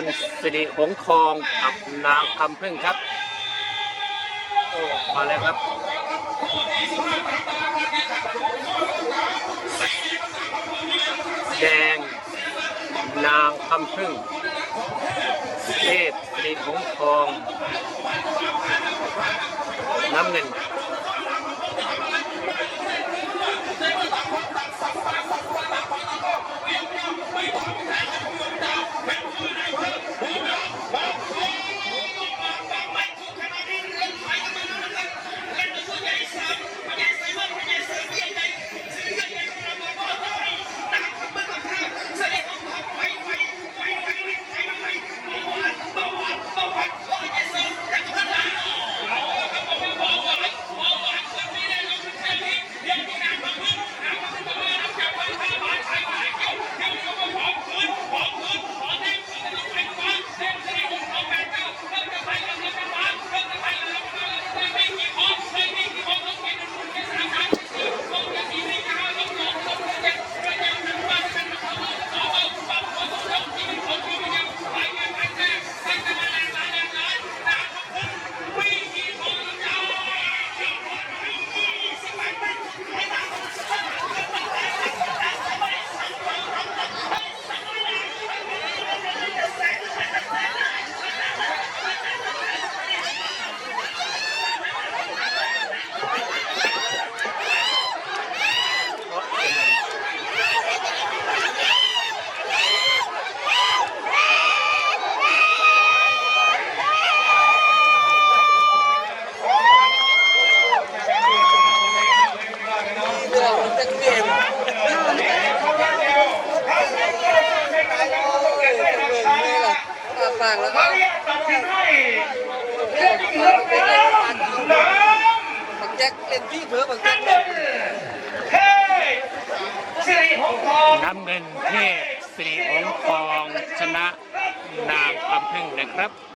รสิริหงทองกับนางคำพึ่งครับอ้มาแล้วครับแดงนางคำพึ่งเทพสิริหงทองน้ำเงินางแล้วก็เขาเรียกตัดสินให้เล่นเกือบแล้วน้บักแจ็คเล่นที่เถอะบักแจ็คน้ำเงินเทพสิริหงทองชนะนางคำพึ่งนะครับ